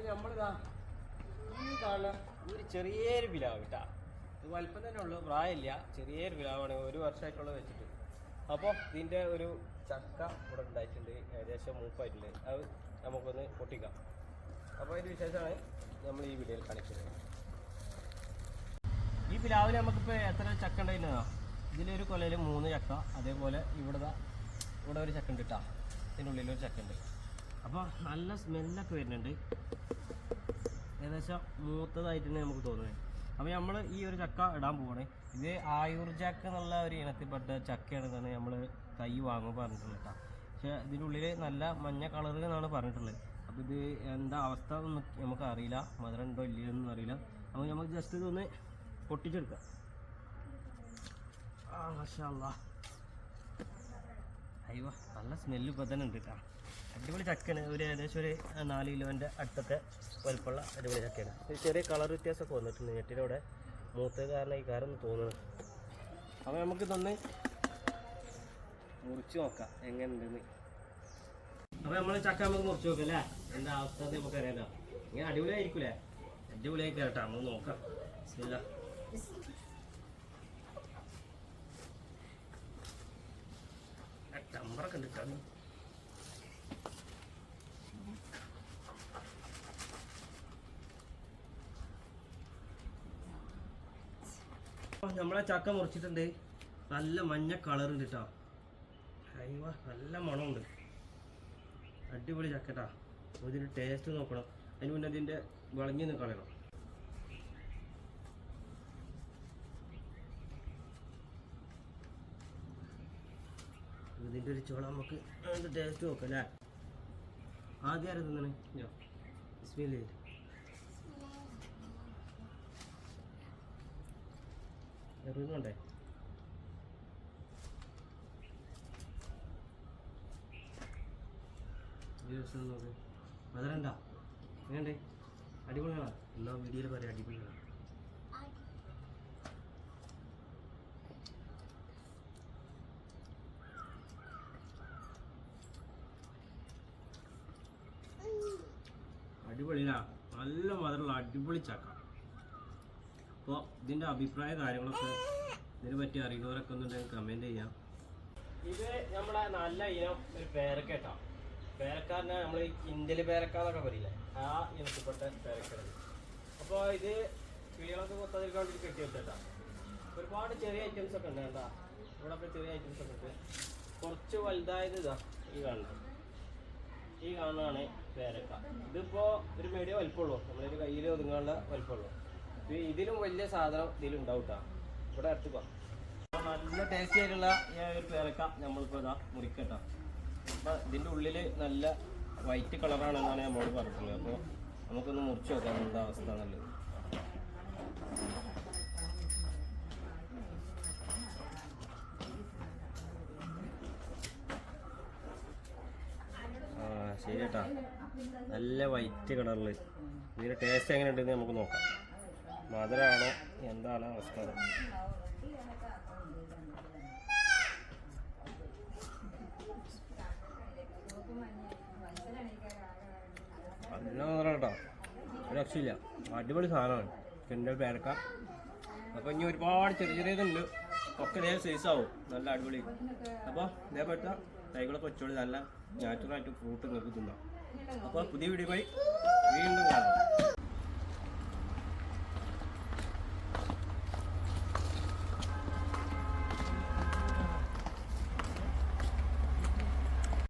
അപ്പൊ നമ്മളിതാ ഈ കാണുന്ന ഒരു ചെറിയൊരു പിലാവ് ഇത് വലിപ്പം തന്നെ ഉള്ളു പ്രായമില്ല. ചെറിയൊരു പിലാവാണ് ഒരു വർഷമായിട്ടുള്ളത് വെച്ചിട്ട്. അപ്പോൾ ഇതിന്റെ ഒരു ചക്ക ഇവിടെ ഉണ്ടായിട്ടുണ്ട് ഏകദേശം മൂപ്പായിട്ടുണ്ട്. അത് നമുക്കൊന്ന് പൊട്ടിക്കാം. അപ്പോൾ അതിന്റെ വിശേഷമാണ് നമ്മൾ ഈ വീഡിയോയിൽ കാണിക്കുന്നത് ഈ പിലാവിൽ നമുക്കിപ്പോൾ എത്ര ചക്ക ഉണ്ടായിരുന്നോ ഇതിലൊരു കൊലയിൽ മൂന്ന് ചക്ക അതേപോലെ ഇവിടെ ഇവിടെ ഒരു ചക്ക ഉണ്ട് കേട്ടോ ഇതിനുള്ളിൽ ഒരു ചക്ക ഉണ്ട്. അപ്പോൾ നല്ല സ്മെല്ലൊക്കെ വരുന്നുണ്ട്. ഏകദേശം മൂത്തതായിട്ട് തന്നെ നമുക്ക് തോന്നുന്നത് അപ്പോൾ നമ്മൾ ഈ ഒരു ചക്ക ഇടാൻ പോവാണ്. ഇത് ആയൂർ ചക്ക എന്നുള്ള ഒരു ഇനത്തിൽപ്പെട്ട ചക്കയാണെന്നാണ് നമ്മൾ തൈ വാങ്ങുമ്പോൾ പറഞ്ഞിട്ടുള്ളത് കേട്ടോ. പക്ഷേ ഇതിനുള്ളിൽ നല്ല മഞ്ഞ കളർ എന്നാണ് പറഞ്ഞിട്ടുള്ളത്. അപ്പോൾ ഇത് എന്താ അവസ്ഥ നമുക്ക് അറിയില്ല. മധുരം ഉണ്ടോ ഇല്ലയോന്നും അറിയില്ല. അപ്പോൾ നമുക്ക് ജസ്റ്റ് ഇതൊന്ന് പൊട്ടിച്ചെടുക്കാം. ആ മാഷാ നല്ല സ്മെല്ല് ഇപ്പോൾ തന്നെ ഉണ്ട് കേട്ടോ അടിപൊളി ചക്കയാണ്. ഒരു ഏകദേശം ഒരു നാല് കിലോന്റെ അടുത്തൊക്കെ വലുപ്പമുള്ള അടിപൊളി ചക്കയാണ്. ചെറിയ കളർ വ്യത്യാസമൊക്കെ വന്നിട്ടുണ്ട്. ഞെട്ടിലൂടെ മൂത്ത കാരണം ഈ കാരണം തോന്നുന്നു അപ്പോൾ നമുക്ക് തന്ന് മുറിച്ച് നോക്കാം. എങ്ങനെയുണ്ടെന്ന്. അപ്പോൾ നമ്മൾ ചക്ക നമുക്ക് മുറിച്ച് നോക്കാം അല്ലേ? എന്താ അവസ്ഥ എന്ന് നമുക്ക് അറിയാമല്ലോ ഇങ്ങനെ അടിപൊളിയായിരിക്കൂലേ? അടിപൊളിയായി കേട്ടോ നമുക്ക് നോക്കാം. ബിസ്മില്ലാ. ആ ടമ്പറൊക്കെ ഉണ്ട് കേട്ടോ നമ്മളെ ചക്ക മുറിച്ചിട്ടുണ്ട്. നല്ല മഞ്ഞ കളർ ഉണ്ട് കേട്ടോ അയ്യോ നല്ല മണമുണ്ട്. അടിപൊളി ചക്കട്ടാ. ഇതിന്റെ ടേസ്റ്റ് നോക്കണം. അതിന് മുന്നേ ഇതിന്റെ വളഞ്ഞു നിന്ന് ഇതിന്റെ ഒരു ചോള നമുക്ക് അതിന്റെ ടേസ്റ്റ് നോക്കാം അല്ലേ? ആദ്യം ആരും തിന്നണേ? ബിസ്മില്ല എറിയുന്നുണ്ടേ ഈ ദിവസം നോക്ക്? മധുരണ്ട വേണ്ടേ അടിപൊളിയാണോ? എന്നാ വീഡിയോയിൽ പറയാം അടിപൊളിയാണ്? അടിപൊളിയാ നല്ല മധുരമുള്ള അടിപൊളി ചക്ക. അപ്പോൾ ഇതിന്റെ അഭിപ്രായ കാര്യങ്ങളൊക്കെ ഇതിനെ പറ്റി അറിയുന്നവരൊക്കെ ഒന്നുണ്ടെങ്കിൽ കമന്റ് ചെയ്യാം. ഇത് നമ്മളെ നല്ല ഇനം ഒരു പേരക്കേട്ടാ പേരക്കാരനെ നമ്മൾ ഇന്ത്യയിൽ പേരക്കാന്നൊക്കെ പറയില്ല? ആ ഇനത്തിൽപ്പെട്ട പേരക്കാണ് അപ്പോൾ ഇത് കിളികളൊക്കെ കൊത്തതിരിക്കാണ്ട് കെട്ടി വെച്ചേട്ടാ. ഒരുപാട് ചെറിയ ഐറ്റംസ് ഒക്കെ ഉണ്ട്. കേട്ടാ ഇവിടെ ചെറിയ ഐറ്റംസ് ഒക്കെ ഉണ്ട്. കുറച്ച് വലുതായത് ഇതാ ഈ കാണുന്നത്. ഈ കാണുന്നതാണ് പേരക്ക. ഇതിപ്പോ ഒരു മീഡിയം വലിപ്പമുള്ളൂ. നമ്മളൊരു കയ്യിൽ ഒതുങ്ങാനുള്ള വലിപ്പമുള്ളൂ. ഇത് ഇതിലും വലിയ സാധനം ഇതിലുണ്ടാവും കേട്ടോ ഇവിടെ അടുത്ത് പോ നല്ല ടേസ്റ്റി ആയിട്ടുള്ള ഒരു പേരക്ക നമ്മളിപ്പോൾ ഇതാ മുറിക്കട്ടോ. അപ്പം ഇതിന്റെ ഉള്ളിൽ നല്ല വൈറ്റ് കളറാണെന്നാണ് നമ്മളോട് പറഞ്ഞിട്ടുള്ളത്. അപ്പോൾ നമുക്കൊന്ന് മുറിച്ച് നോക്കാം എന്താ അവസ്ഥ എന്നുള്ളത് ആ ശരി കേട്ടാ നല്ല വൈറ്റ് കളറിൽ ഇതിന്റെ ടേസ്റ്റ് എങ്ങനെ ഉണ്ടെന്ന് നമുക്ക് നോക്കാം. മധുരമാണോ എന്താണ് അവസ്ഥ. നല്ല ഒരു രക്ഷയില്ല. അടിപൊളി സാധനമാണ്. പിന്നെ പേരക്ക. അപ്പോൾ ഇനി ഒരുപാട് ചെറിയ ചെറിയതുണ്ട്. ഒക്കെ സൈസ് ആവും. നല്ല അടിപൊളി. അപ്പോൾ ഇതേപ്പെട്ട തൈകളൊക്കെ വെച്ചോളി നല്ല നാച്ചുറലായിട്ട് ഫ്രൂട്ട് നിങ്ങൾക്ക് തിന്നാം അപ്പോൾ പുതിയ വീഡിയോ പോയി വീണ്ടും കാണാം.